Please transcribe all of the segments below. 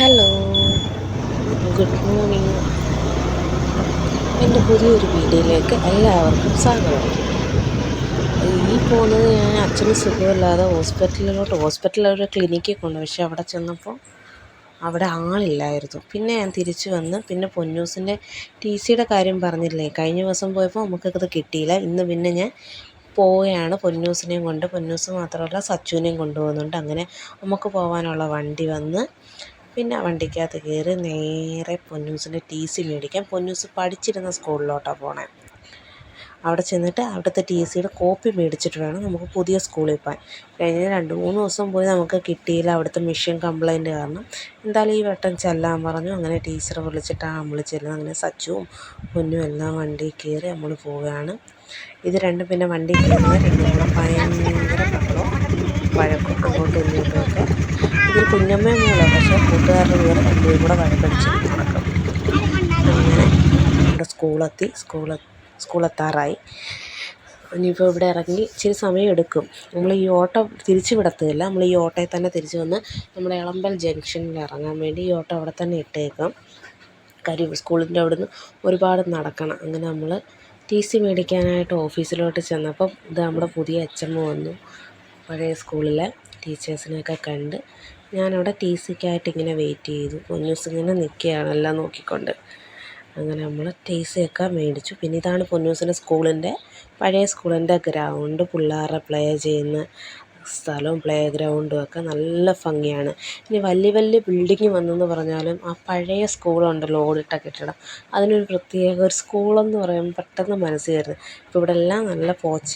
Hello good morning എന്റെ പുതിയൊരു വീഡിയോയിലേക്ക് എല്ലാവർക്കും സ്വാഗതം. ഈ പോകുന്നത് ഞാൻ അച്ഛന് സുഖമില്ലാതെ ഹോസ്പിറ്റലിലോട്ട് ഹോസ്പിറ്റലിൽ ഒരു ക്ലിനിക്കിൽ കൊണ്ടു പക്ഷേ അവിടെ ചെന്നപ്പോൾ അവിടെ ആളില്ലായിരുന്നു. പിന്നെ ഞാൻ തിരിച്ചു വന്ന് പിന്നെ പൊന്നൂസിന്റെ ടി സിയുടെ കാര്യം പറഞ്ഞില്ലേ? കഴിഞ്ഞ ദിവസം പോയപ്പോൾ നമുക്കത് കിട്ടിയില്ല. ഇന്ന് പിന്നെ ഞാൻ പോവുകയാണ് പൊന്നൂസിനെയും കൊണ്ട്. പൊന്നൂസ് മാത്രമല്ല സച്ചുവിനെയും കൊണ്ടുപോകുന്നുണ്ട്. അങ്ങനെ നമുക്ക് പോകാനുള്ള വണ്ടി വന്ന് പിന്നെ ആ വണ്ടിക്കകത്ത് കയറി നേരെ പൊന്നൂസിന്റെ ടി സി മേടിക്കാൻ. പൊന്നൂസ് പഠിച്ചിരുന്ന സ്കൂളിലോട്ടാണ് പോണേ. അവിടെ ചെന്നിട്ട് അവിടുത്തെ ടി സിയുടെ കോപ്പി മേടിച്ചിട്ട് വേണം നമുക്ക് പുതിയ സ്കൂളിൽ പോകാൻ. കഴിഞ്ഞ രണ്ട് മൂന്ന് ദിവസം പോയി നമുക്ക് കിട്ടിയില്ല അവിടുത്തെ മെഷീൻ കംപ്ലൈന്റ് കാരണം. എന്തായാലും ഈ വട്ടം ചെല്ലാൻ പറഞ്ഞു. അങ്ങനെ ടീച്ചറെ വിളിച്ചിട്ടാണ് നമ്മൾ ചെല്ലുന്നത് അങ്ങനെ സച്ചുവും പൊന്നും എല്ലാം വണ്ടി കയറി നമ്മൾ പോവുകയാണ്. ഇത് രണ്ടും പിന്നെ വണ്ടി കയറുന്നത് രണ്ടും ഭയങ്കര ബഹളവും വഴക്കും അങ്ങോട്ടും ഇങ്ങോട്ടും ഒക്കെ. ഇതൊരു കുഞ്ഞമ്മയും മൂലം പക്ഷേ കൂട്ടുകാരുടെ കൂടെ രണ്ടുപേരും കൂടെ വഴക്കടിച്ച് നടക്കും അങ്ങനെ ഇവിടെ സ്കൂളെത്തി സ്കൂള സ്കൂളെത്താറായി. ഇനിയിപ്പോൾ ഇവിടെ ഇറങ്ങി ഇച്ചിരി സമയം എടുക്കും. നമ്മൾ ഈ ഓട്ടോ തിരിച്ച് വിടത്തില്ല. നമ്മൾ ഈ ഓട്ടോയിൽ തന്നെ തിരിച്ച് വന്ന് നമ്മുടെ ഇളമ്പൽ ജംഗ്ഷനിൽ ഇറങ്ങാൻ വേണ്ടി ഈ ഓട്ടോ അവിടെ തന്നെ ഇട്ടേക്കും. കാര്യം സ്കൂളിന്റെ അവിടുന്ന് ഒരുപാട് നടക്കണം. അങ്ങനെ നമ്മൾ ടി സി മേടിക്കാനായിട്ട് ഓഫീസിലോട്ട് ചെന്നപ്പം ഇത് നമ്മുടെ പുതിയ അച്ഛമ്മ വന്നു. പഴയ സ്കൂളിലെ ടീച്ചേഴ്സിനെയൊക്കെ കണ്ട് ഞാനവിടെ ടി സിക്കായിട്ട് ഇങ്ങനെ വെയിറ്റ് ചെയ്തു. പൊന്നൂസ് ഇങ്ങനെ നിൽക്കുകയാണ് എല്ലാം നോക്കിക്കൊണ്ട്. അങ്ങനെ നമ്മൾ ടി സിയൊക്കെ മേടിച്ചു. പിന്നെ ഇതാണ് പൊന്നൂസിന്റെ സ്കൂളിന്റെ പഴയ സ്കൂളിന്റെ ഗ്രൗണ്ട് പിള്ളേരുടെ പ്ലേ ചെയ്യുന്ന സ്ഥലവും പ്ലേ ഗ്രൗണ്ടും ഒക്കെ നല്ല ഭംഗിയാണ്. ഇനി വലിയ വലിയ ബിൽഡിങ് വന്നെന്ന് പറഞ്ഞാലും ആ പഴയ സ്കൂളുണ്ടല്ലോ ഓടിട്ട കെട്ടിടം അതിനൊരു പ്രത്യേക ഒരു സ്കൂളെന്ന് പറയുമ്പോൾ പെട്ടെന്ന് മനസ്സിൽ വരുന്നത് ഇപ്പോൾ ഇവിടെ എല്ലാം നല്ല പോച്ച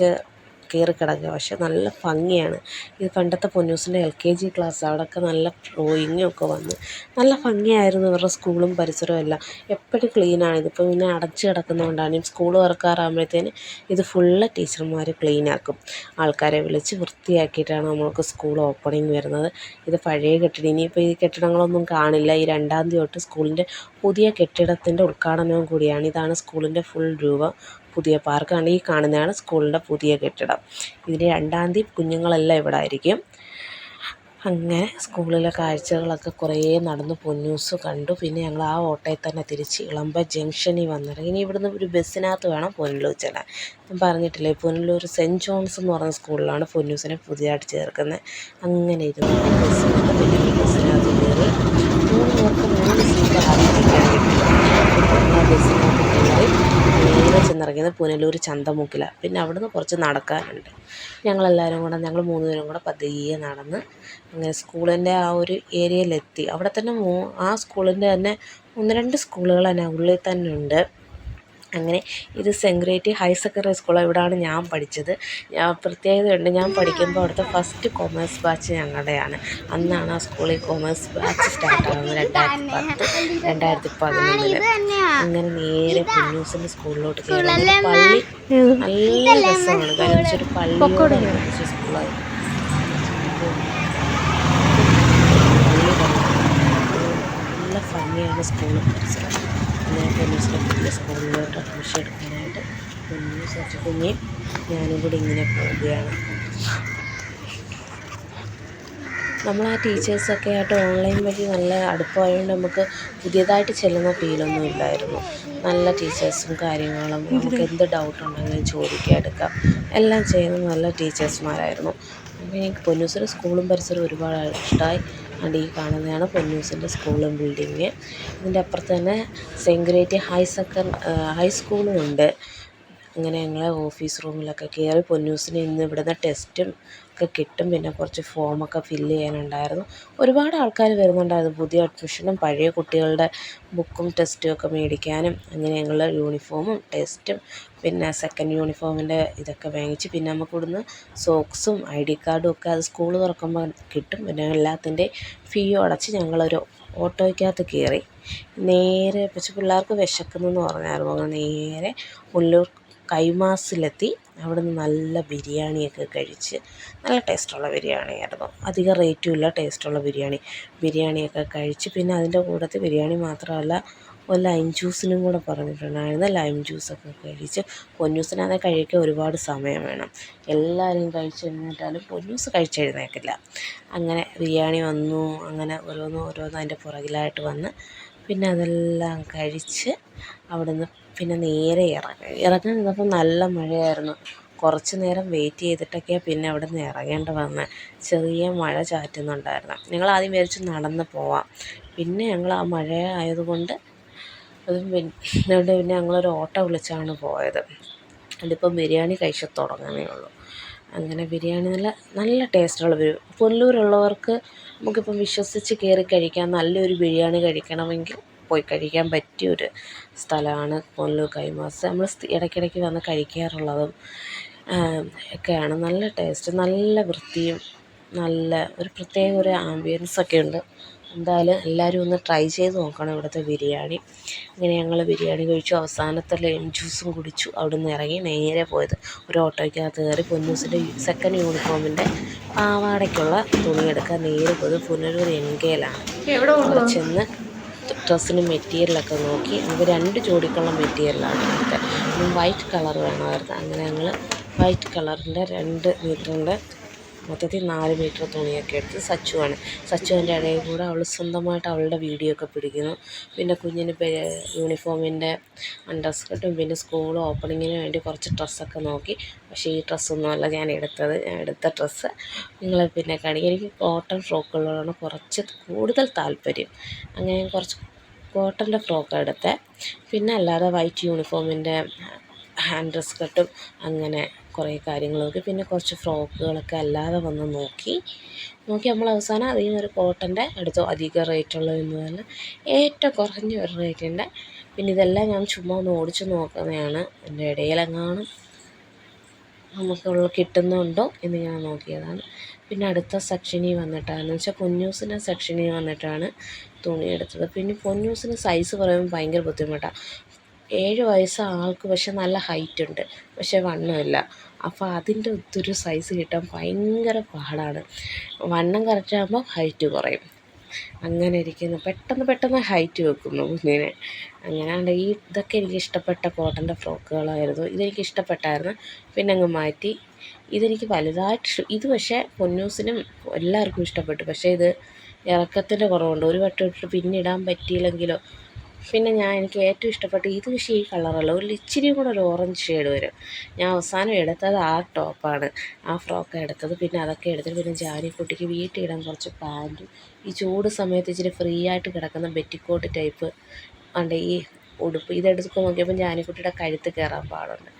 കയറി കിടക്കുക. പക്ഷെ നല്ല ഭംഗിയാണ്. ഇത് പണ്ടത്തെ പൊന്നൂസിന്റെ എൽ കെ ജി ക്ലാസ് അവിടെയൊക്കെ നല്ല ഡ്രോയിങ്ങും ഒക്കെ വന്ന് നല്ല ഭംഗിയായിരുന്നു. ഇവരുടെ സ്കൂളും പരിസരവും എല്ലാം എപ്പോഴും ക്ലീനാണ് ഇതിപ്പോൾ പിന്നെ അടച്ച് കിടക്കുന്നതുകൊണ്ടാണ്. ഈ സ്കൂൾ തുറക്കാറാകുമ്പോഴത്തേന് ഇത് ഫുള്ള് ടീച്ചർമാർ ക്ലീനാക്കും ആൾക്കാരെ വിളിച്ച് വൃത്തിയാക്കിയിട്ടാണ് നമ്മൾക്ക് സ്കൂൾ ഓപ്പണിംഗ് വരുന്നത്. ഇത് പഴയ കെട്ടിടം. ഇനിയിപ്പോൾ ഈ കെട്ടിടങ്ങളൊന്നും കാണില്ല. ഈ രണ്ടാം തീയതി തൊട്ട് സ്കൂളിന്റെ പുതിയ കെട്ടിടത്തിന്റെ ഉദ്ഘാടനവും കൂടിയാണ്. ഇതാണ് സ്കൂളിന്റെ ഫുൾ രൂപം. പുതിയ പാർക്കാണ് ഈ കാണുന്നതാണ് സ്കൂളിന്റെ പുതിയ കെട്ടിടം. ഇതിന്റെ രണ്ടാം തീയതി കുഞ്ഞുങ്ങളെല്ലാം ഇവിടെ ആയിരിക്കും അങ്ങനെ സ്കൂളിലെ കാഴ്ചകളൊക്കെ കുറേ നടന്ന് പൊന്നൂസ് കണ്ടു. പിന്നെ ഞങ്ങൾ ആ ഓട്ടോയിൽ തന്നെ തിരിച്ച് ഇളമ്പ ജംഗ്ഷനിൽ വന്നിറങ്ങി. ഇനി ഇവിടുന്ന് ഒരു ബസ്സിനകത്ത് വേണം പൊന്നലൂർ ചെല്ലാൻ. ഞാൻ പറഞ്ഞിട്ടില്ലേ പൊന്നലൂർ സെന്റ് ജോൺസ് എന്ന് പറഞ്ഞ സ്കൂളിലാണ് പൊന്നൂസിനെ പുതിയതായിട്ട് ചേർക്കുന്നത്. അങ്ങനെ ഇരുന്ന് ബസ്സിനകത്ത് പിന്നെ ബസ്സിനകത്ത് കയറി മൂന്ന് പേർക്ക് മൂന്ന് സീറ്റ് ആരംഭിക്കാൻ കിട്ടി ബസ്സിനകത്ത് കയറി നേരെ ചെന്നിറങ്ങിയത് പുനലൂർ ചന്തമുക്കിലാണ് പിന്നെ അവിടുന്ന് കുറച്ച് നടക്കാനുണ്ട്. ഞങ്ങളെല്ലാവരും കൂടെ ഞങ്ങൾ മൂന്ന് പേരും കൂടെ പതിയെ നടന്ന് അങ്ങനെ സ്കൂളിന്റെ ആ ഒരു ഏരിയയിലെത്തി. അവിടെ തന്നെ മൂ ആ സ്കൂളിന്റെ തന്നെ ഒന്ന് രണ്ട് സ്കൂളുകൾ തന്നെ ഉള്ളിൽ തന്നെ ഉണ്ട്. അങ്ങനെ ഇത് Saint Great higher secondary school ഇവിടെയാണ് ഞാൻ പഠിച്ചത്. ഞാൻ പ്രത്യേകതയുണ്ട് ഞാൻ പഠിക്കുമ്പോൾ അവിടുത്തെ ഫസ്റ്റ് കൊമേഴ്സ് ബാച്ച് ഞങ്ങളുടെയാണ്. അന്നാണ് ആ സ്കൂളിൽ കൊമേഴ്സ് ബാച്ച് സ്റ്റാർട്ടാകുന്നത് രണ്ടായിരത്തി പത്ത് രണ്ടായിരത്തി പതിനൊന്നിൽ അങ്ങനെ നേരെ കുഞ്ഞൂസിന്റെ സ്കൂളിലോട്ട് കയറി പള്ളി നല്ല രസമാണ്. കാരണം ഒരു പള്ളിയോട് പഠിച്ച സ്കൂളായി. നല്ല ഭംഗിയാണ് സ്കൂളിൽ പരിസരം അങ്ങനെ പൊന്നൂസിന്റെ പുതിയ സ്കൂളിലോട്ട് അഡ്മിഷൻ എടുക്കാനായിട്ട് കുഞ്ഞു അച്ഛൻ കുഞ്ഞിയും ഞാനും കൂടി ഇങ്ങനെ പോവുകയാണ്. നമ്മൾ ആ ടീച്ചേഴ്സൊക്കെ ആയിട്ട് ഓൺലൈൻ വഴി നല്ല അടുപ്പമായതുകൊണ്ട് നമുക്ക് പുതിയതായിട്ട് ചെല്ലുന്ന ഫീലൊന്നും ഇല്ലായിരുന്നു. നല്ല ടീച്ചേഴ്സും കാര്യങ്ങളും നമുക്ക് എന്ത് ഡൗട്ട് ഉണ്ടെങ്കിലും ചോദിക്കാം എടുക്കാം എല്ലാം ചെയ്യുന്ന നല്ല ടീച്ചേഴ്സ്മാരായിരുന്നു. അപ്പോൾ എനിക്ക് പൊന്നൂസിൽ സ്കൂളും പരിസരവും ഒരുപാട് ഇഷ്ടമായി അതുകൊണ്ട് ഈ കാണുന്നതാണ് പൊന്നൂസിന്റെ സ്കൂളും ബിൽഡിങ് ഇതിന്റെ അപ്പുറത്ത് തന്നെ Saint Great high secondary high സ്കൂളും ഉണ്ട്. അങ്ങനെ ഞങ്ങൾ ഓഫീസ് റൂമിലൊക്കെ കയറി പൊന്നൂസിന് ഇന്ന് ഇവിടുന്ന് ടെസ്റ്റും ഒക്കെ കിട്ടും. പിന്നെ കുറച്ച് ഫോമൊക്കെ ഫില്ല് ചെയ്യാനുണ്ടായിരുന്നു. ഒരുപാട് ആൾക്കാർ വരുന്നുണ്ടായിരുന്നു പുതിയ അഡ്മിഷനും പഴയ കുട്ടികളുടെ ബുക്കും ടെസ്റ്റും ഒക്കെ മേടിക്കാനും അങ്ങനെ ഞങ്ങൾ യൂണിഫോമും ടെസ്റ്റും പിന്നെ സെക്കൻഡ് യൂണിഫോമിന്റെ ഇതൊക്കെ വാങ്ങിച്ച് പിന്നെ നമുക്ക് ഇവിടുന്ന് സോക്സും ഐ ഡി കാർഡും ഒക്കെ അത് സ്കൂൾ തുറക്കുമ്പോൾ കിട്ടും. പിന്നെ എല്ലാത്തിന്റെ ഫീയും അടച്ച് ഞങ്ങളൊരു ഓട്ടോയ്ക്കകത്ത് കയറി നേരെ പക്ഷെ പിള്ളേർക്ക് വിശക്കുന്നു എന്ന് പറഞ്ഞായിരുന്നു. അങ്ങനെ നേരെ ഉള്ളൂർ കൈമാസിലെത്തി അവിടുന്ന് നല്ല ബിരിയാണിയൊക്കെ കഴിച്ച് നല്ല ടേസ്റ്റുള്ള ബിരിയാണിയായിരുന്നു. അധികം റേറ്റും ഇല്ല ടേസ്റ്റുള്ള ബിരിയാണി. ബിരിയാണിയൊക്കെ കഴിച്ച് പിന്നെ അതിന്റെ കൂട്ടത്തിൽ ബിരിയാണി മാത്രമല്ല ഒരു ലൈം ജ്യൂസിനും കൂടെ പറഞ്ഞിട്ടുണ്ടായിരുന്നു. ലൈം ജ്യൂസൊക്കെ കഴിച്ച് പൊന്നൂസിനാണെ കഴിക്കാൻ ഒരുപാട് സമയം വേണം. എല്ലാവരും കഴിച്ചെഴുന്നേറ്റാലും പൊന്നൂസ് കഴിച്ചെഴുന്നേക്കില്ല അങ്ങനെ ബിരിയാണി വന്നു അങ്ങനെ ഓരോന്ന് ഓരോന്ന് അതിന്റെ പുറകിലായിട്ട് വന്ന് പിന്നെ അതെല്ലാം കഴിച്ച് നിന്ന് പിന്നെ നേരെ ഇറങ്ങി. ഇറങ്ങാൻ നിന്നപ്പോൾ നല്ല മഴയായിരുന്നു. കുറച്ച് നേരം വെയിറ്റ് ചെയ്തിട്ടൊക്കെയാണ് പിന്നെ അവിടെ നിന്ന് ഇറങ്ങേണ്ടി വന്നത് ചെറിയ മഴ ചാറ്റുന്നുണ്ടായിരുന്നു. ഞങ്ങൾ ആദ്യം വിചാരിച്ചു നടന്ന് പോവാം. പിന്നെ ഞങ്ങൾ ആ മഴ ആയതുകൊണ്ട് അതും പിന്നെ പിന്നെ ഞങ്ങളൊരു ഓട്ടോ വിളിച്ചാണ് പോയത്. അതിലിപ്പം ബിരിയാണി കഴിച്ച് തുടങ്ങുന്നേ ഉള്ളൂ. അങ്ങനെ ബിരിയാണി നല്ല നല്ല ടേസ്റ്റുള്ള ഒരു പുനലൂരുള്ളവർക്ക് നമുക്കിപ്പം വിശ്വസിച്ച് കയറി കഴിക്കാൻ നല്ലൊരു ബിരിയാണി കഴിക്കണമെങ്കിൽ പോയി കഴിക്കാൻ പറ്റിയൊരു സ്ഥലമാണ് പുനലൂർ കൈമാസ്. നമ്മൾ ഇടയ്ക്കിടയ്ക്ക് വന്ന് കഴിക്കാറുള്ളതും ഒക്കെയാണ്. നല്ല ടേസ്റ്റ് നല്ല വൃത്തിയും നല്ല ഒരു പ്രത്യേക ഒരു ആംബിയൻസൊക്കെ ഉണ്ട്. എന്തായാലും എല്ലാവരും ഒന്ന് ട്രൈ ചെയ്ത് നോക്കണം ഇവിടുത്തെ ബിരിയാണി. അങ്ങനെ ഞങ്ങൾ ബിരിയാണി കഴിച്ചു. അവസാനത്തെ ലൈം ജ്യൂസും കുടിച്ചു. അവിടെ നിന്ന് ഇറങ്ങി നേരെ പോയത് ഒരു ഓട്ടോയ്ക്കകത്ത് കയറി പൊന്നൂസിന്റെ സെക്കൻഡ് യൂണിഫോമിന്റെ പാവാടയ്ക്കുള്ള തുണിയെടുക്കാൻ നേരെ പോയത് പുനലൂർ എൻ കെയിലാണ് അവിടെ ചെന്ന് ഡ്രസ്സിന് മെറ്റീരിയലൊക്കെ നോക്കി. നമുക്ക് രണ്ട് ജോഡിക്കുള്ള മെറ്റീരിയലാണ് എടുത്തത് വൈറ്റ് കളർ വേണമായിരുന്നു. അങ്ങനെ ഞങ്ങൾ വൈറ്റ് കളറിന്റെ രണ്ട് മീറ്ററിന്റെ മൊത്തത്തിൽ നാല് മീറ്റർ തുണിയൊക്കെ എടുത്ത് സച്ചുവാണ്. സച്ചുവിന്റെ ഇടയിൽ കൂടെ അവൾ സ്വന്തമായിട്ട് അവളുടെ വീഡിയോ ഒക്കെ പിടിക്കുന്നു. പിന്നെ കുഞ്ഞിന് യൂണിഫോമിന്റെ അണ്ടർസ്കർട്ടും പിന്നെ സ്കൂൾ ഓപ്പണിങ്ങിന് വേണ്ടി കുറച്ച് ഡ്രസ്സൊക്കെ നോക്കി. പക്ഷേ ഈ ഡ്രസ്സൊന്നുമല്ല ഞാൻ എടുത്തത്. ഞാൻ എടുത്ത ഡ്രസ്സ് നിങ്ങൾ പിന്നെ കാണിക്കും. എനിക്ക് കോട്ടൺ ഫ്രോക്കുകളോടാണ് കുറച്ച് കൂടുതൽ താല്പര്യം. അങ്ങനെ കുറച്ച് കോട്ടന്റെ ഫ്രോക്ക് എടുത്തേ പിന്നെ അല്ലാതെ വൈറ്റ് യൂണിഫോമിന്റെ ഹാൻഡ് ഡ്രസ് കട്ടും അങ്ങനെ കുറേ കാര്യങ്ങൾ നോക്കി പിന്നെ കുറച്ച് ഫ്രോക്കുകളൊക്കെ അല്ലാതെ വന്ന് നോക്കി. നോക്കി നമ്മൾ അവസാനം അതിൽ നിന്നൊരു കോട്ടന്റെ എടുത്തു അധിക പറഞ്ഞാൽ ഏറ്റവും കുറഞ്ഞ ഒരു റേറ്റിന്റെ പിന്നെ ഇതെല്ലാം ഞാൻ ചുമ്മാ ഒന്ന് ഓടിച്ച് നോക്കുന്നതാണ്. എന്റെ ഇടയിലെങ്ങാനും നമുക്കുള്ള കിട്ടുന്നുണ്ടോ എന്ന് ഞാൻ നോക്കിയതാണ്. പിന്നെ അടുത്ത സെക്ഷനിൽ വന്നിട്ടാണ്. വെച്ചാൽ പൊന്നൂസിന്റെ സെക്ഷനിൽ വന്നിട്ടാണ് തുണി എടുത്തത്. പിന്നെ പൊന്നൂസിന് സൈസ് പറയുമ്പോൾ ഭയങ്കര ബുദ്ധിമുട്ടാണ്. ഏഴ് വയസ്സ് ആൾക്ക് പക്ഷെ നല്ല ഹൈറ്റ് ഉണ്ട്. പക്ഷെ വണ്ണമില്ല അപ്പോൾ അതിന്റെ ഒത്തൊരു സൈസ് കിട്ടാൻ ഭയങ്കര പാടാണ്. വണ്ണം കറക്റ്റാകുമ്പോൾ ഹൈറ്റ് കുറയും. അങ്ങനെ ഇരിക്കുന്നു. പെട്ടെന്ന് പെട്ടെന്ന് ഹൈറ്റ് വെക്കുന്നു കുഞ്ഞിനെ. അങ്ങനെയാണ്ട് ഈ ഇതൊക്കെ എനിക്ക് ഇഷ്ടപ്പെട്ട കോട്ടന്റെ ഫ്രോക്കുകളായിരുന്നു. ഇതെനിക്ക് ഇഷ്ടപ്പെട്ടായിരുന്നു. പിന്നെ അങ്ങ് മാറ്റി. ഇതെനിക്ക് വലുതായിട്ട് ഇത് പക്ഷേ പൊന്നൂസിനും എല്ലാവർക്കും ഇഷ്ടപ്പെട്ടു. പക്ഷേ ഇത് ഇറക്കത്തിന്റെ കുറവുണ്ട്. ഒരു വട്ടം ഇട്ടിട്ട് പിന്നെ ഇടാൻ പറ്റിയില്ലെങ്കിലോ? പിന്നെ ഞാൻ എനിക്ക് ഏറ്റവും ഇഷ്ടപ്പെട്ട ഇത് പക്ഷേ ഈ കളറല്ല. ഒരു ഇച്ചിരി കൂടെ ഒരു ഓറഞ്ച് ഷെയ്ഡ് വരും. ഞാൻ അവസാനം എടുത്തത് ആ ടോപ്പാണ് ആ ഫ്രോക്ക് എടുത്തത്. പിന്നെ അതൊക്കെ എടുത്തിട്ട് പിന്നെ ജാനിക്കുട്ടിക്ക് വീട്ടിൽ ഇടാൻ കുറച്ച് പാന്റും ഈ ചൂട് സമയത്ത് ഇച്ചിരി ഫ്രീ ആയിട്ട് കിടക്കുന്ന ബെറ്റിക്കോട്ട് ടൈപ്പ് ഉണ്ട് ഈ ഉടുപ്പ് ഇതെടുത്ത് നോക്കിയപ്പോൾ ജാനിക്കുട്ടിയുടെ കഴുത്ത് കയറാൻ പാടുണ്ട്.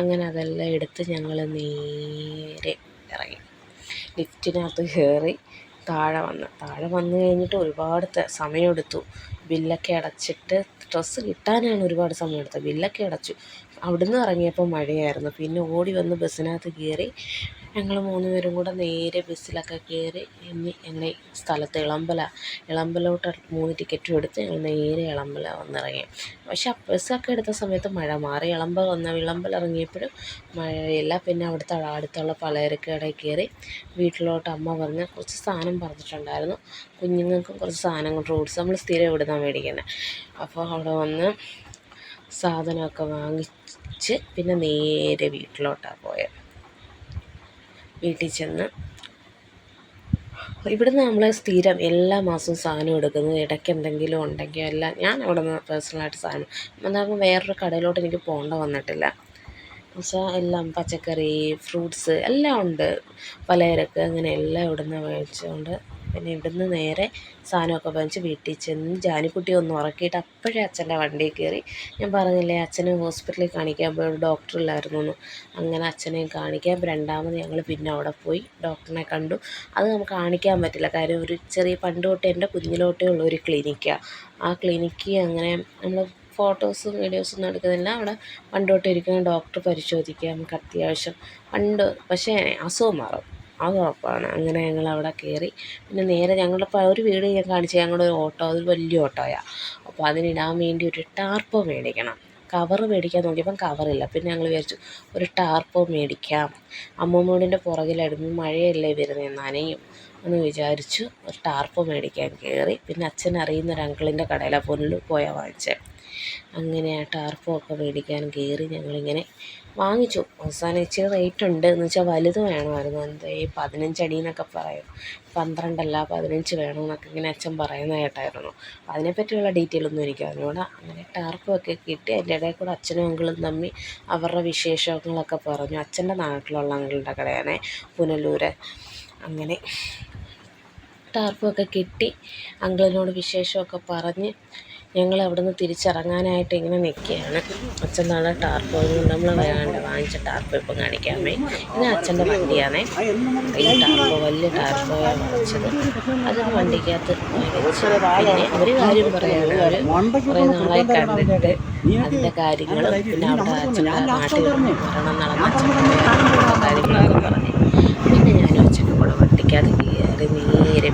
അങ്ങനെ അതെല്ലാം എടുത്ത് ഞങ്ങൾ നേരെ ഇറങ്ങി. ലിഫ്റ്റിനകത്ത് കയറി താഴെ വന്ന്. താഴെ വന്നു കഴിഞ്ഞിട്ട് ഒരുപാട് സമയമെടുത്തു. ബില്ലൊക്കെ അടച്ചിട്ട് ഡ്രസ്സ് കിട്ടാനാണ് ഒരുപാട് സമയം എടുത്തത്. ബില്ലൊക്കെ അടച്ചു. അവിടുന്ന് ഇറങ്ങിയപ്പോൾ മഴയായിരുന്നു. പിന്നെ ഓടി വന്ന് ബസ്സിനകത്ത് കയറി ഞങ്ങൾ മൂന്ന് പേരും കൂടെ നേരെ ബസ്സിലൊക്കെ കയറി ഇനി ഞങ്ങൾ സ്ഥലത്ത് ഇളമ്പല ഇളമ്പലോട്ട് മൂന്ന് ടിക്കറ്റും എടുത്ത് ഞങ്ങൾ നേരെ ഇളമ്പല വന്നിറങ്ങി. പക്ഷെ ആ ബസ്സൊക്കെ എടുത്ത സമയത്ത് മഴ മാറി. ഇളമ്പ വന്ന ഇളമ്പൽ ഇറങ്ങിയപ്പോഴും മഴയില്ല പിന്നെ അവിടുത്തെ അടുത്തുള്ള പലചരക്ക് കയറി വീട്ടിലോട്ട് അമ്മ പറഞ്ഞ് കുറച്ച് സാധനം പറഞ്ഞിട്ടുണ്ടായിരുന്നു. കുഞ്ഞുങ്ങൾക്കും കുറച്ച് സാധനങ്ങൾ ഫ്രൂട്ട്സ് നമ്മൾ സ്ഥിരം ഇവിടുന്നാണ് മേടിക്കുന്നത് അപ്പോൾ അവിടെ വന്ന് സാധനമൊക്കെ വാങ്ങിച്ച് പിന്നെ നേരെ വീട്ടിലോട്ടാണ് പോയത് വീട്ടിൽ ചെന്ന്. ഇവിടുന്ന് നമ്മൾ സ്ഥിരം എല്ലാ മാസവും സാധനം എടുക്കുന്നത് ഇടയ്ക്ക് എന്തെങ്കിലും ഉണ്ടെങ്കിൽ എല്ലാം ഞാൻ അവിടെ നിന്ന് പേഴ്സണലായിട്ട് സാധനം. എന്നാകുമ്പോൾ വേറൊരു കടയിലോട്ട് എനിക്ക് പോകേണ്ട വന്നിട്ടില്ല. പക്ഷേ എല്ലാം പച്ചക്കറി ഫ്രൂട്ട്സ് എല്ലാം ഉണ്ട്. പലചരക്ക് അങ്ങനെ എല്ലാം ഇവിടുന്ന് മേടിച്ചുകൊണ്ട് പിന്നെ ഇവിടുന്ന് നേരെ സാധനമൊക്കെ വാങ്ങിച്ച് വീട്ടിൽ ചെന്ന് ജാനിക്കുട്ടി ഒന്ന് ഉറക്കിയിട്ട് അപ്പോഴേ അച്ഛന്റെ വണ്ടിയിൽ കയറി. ഞാൻ പറഞ്ഞില്ലേ അച്ഛനെ ഹോസ്പിറ്റലിൽ കാണിക്കാൻ ഡോക്ടർ ഡോക്ടറില്ലായിരുന്നു എന്ന്. അങ്ങനെ അച്ഛനെയും കാണിക്കാം രണ്ടാമത് ഞങ്ങൾ പിന്നെ അവിടെ പോയി. ഡോക്ടറിനെ കണ്ടു. അത് നമുക്ക് കാണിക്കാൻ പറ്റില്ല. കാര്യം ഒരു ചെറിയ പണ്ട് തൊട്ടേ എന്റെ കുഞ്ഞിലോട്ടേ ഉള്ള ഒരു ക്ലിനിക്കാണ് ആ ക്ലിനിക്ക് അങ്ങനെ നമ്മൾ ഫോട്ടോസും വീഡിയോസും ഒന്നും എടുക്കുന്നില്ല. അവിടെ പണ്ടോട്ടിരിക്കുന്ന ഡോക്ടർ പരിശോധിക്കാം നമുക്ക് അത്യാവശ്യം. പണ്ട് പക്ഷേ അസുഖം മാറും. അത് ഉറപ്പാണ്. അങ്ങനെ ഞങ്ങൾ അവിടെ കയറി പിന്നെ നേരെ ഞങ്ങളിപ്പോൾ ഒരു വീട് ഞാൻ കാണിച്ചു ഞങ്ങളുടെ ഒരു ഓട്ടോ. അത് വലിയ ഓട്ടോയാണ് അപ്പോൾ അതിനിടാൻ വേണ്ടി ഒരു ടാർപ്പോ മേടിക്കണം. കവർ മേടിക്കാൻ നോക്കിയപ്പം കവറില്ല പിന്നെ ഞങ്ങൾ വിചാരിച്ചു ഒരു ടാർപ്പോ മേടിക്കാം. അമ്മമ്മൂടിന്റെ പുറകിലായിരുന്നു. മഴയല്ലേ വരുന്നത് നനയും എന്ന് വിചാരിച്ചു ഒരു ടാർപ്പ് മേടിക്കാൻ കയറി പിന്നെ അച്ഛൻ അറിയുന്ന ഒരു അങ്കിളിന്റെ കടയിലാണ് പൊന്നിൽ പോയാൽ വാങ്ങിച്ചത് അങ്ങനെ ആ ടാർപ്പൊക്കെ മേടിക്കാൻ കയറി ഞങ്ങളിങ്ങനെ വാങ്ങിച്ചു. അവസാനം ഇച്ചിരി റേറ്റ് ഉണ്ട് എന്ന് വെച്ചാൽ വലുത് വേണമായിരുന്നു. എന്താ ഈ പതിനഞ്ചടി എന്നൊക്കെ പറയും. പന്ത്രണ്ടല്ല പതിനഞ്ച് വേണമെന്നൊക്കെ ഇങ്ങനെ അച്ഛൻ പറയുന്ന കേട്ടായിരുന്നു. അതിനെപ്പറ്റിയുള്ള ഡീറ്റെയിൽ ഒന്നും എനിക്ക് അതിനോട് അങ്ങനെ ടാർപ്പൊക്കെ കിട്ടി. അതിന്റെ ഇടയിൽ കൂടെ അച്ഛനും അങ്കിളും തമ്മിൽ അവരുടെ വിശേഷങ്ങളൊക്കെ പറഞ്ഞു. അച്ഛന്റെ നാട്ടിലുള്ള അങ്കിളുടെ കടയാണ് പുനലൂർ അങ്ങനെ ടാർപ്പൊക്കെ കിട്ടി. അങ്കിളിനോട് വിശേഷമൊക്കെ പറഞ്ഞ് ഞങ്ങൾ അവിടുന്ന് തിരിച്ചിറങ്ങാനായിട്ട് ഇങ്ങനെ നിൽക്കുകയാണ്. അച്ഛൻ നാളെ ടാർപ്പ് നമ്മൾ വേണ്ട വാങ്ങിച്ച ടാർപ്പ് ഇപ്പം കാണിക്കാമേ ഇത് അച്ഛന്റെ വണ്ടിയാണേ. ഈ ടാർപ്പ് വലിയ ടാർപ്പ് വാങ്ങിച്ചത്. അത് വണ്ടിക്കകത്ത് പിന്നെ ഒരു കാര്യം പറയാണ് അവർ കുറേ നാളായി കണ്ടിട്ട് അതിന്റെ കാര്യങ്ങളും പിന്നെ അവിടെ അച്ഛൻ നാട്ടിൽ മരണം നടന്ന അച്ഛന്റെ കാര്യങ്ങളൊക്കെ പറഞ്ഞു. പിന്നെ ഞാനും അച്ഛന്റെ കൂടെ വണ്ടിക്കകത്ത് കയറി നേരെ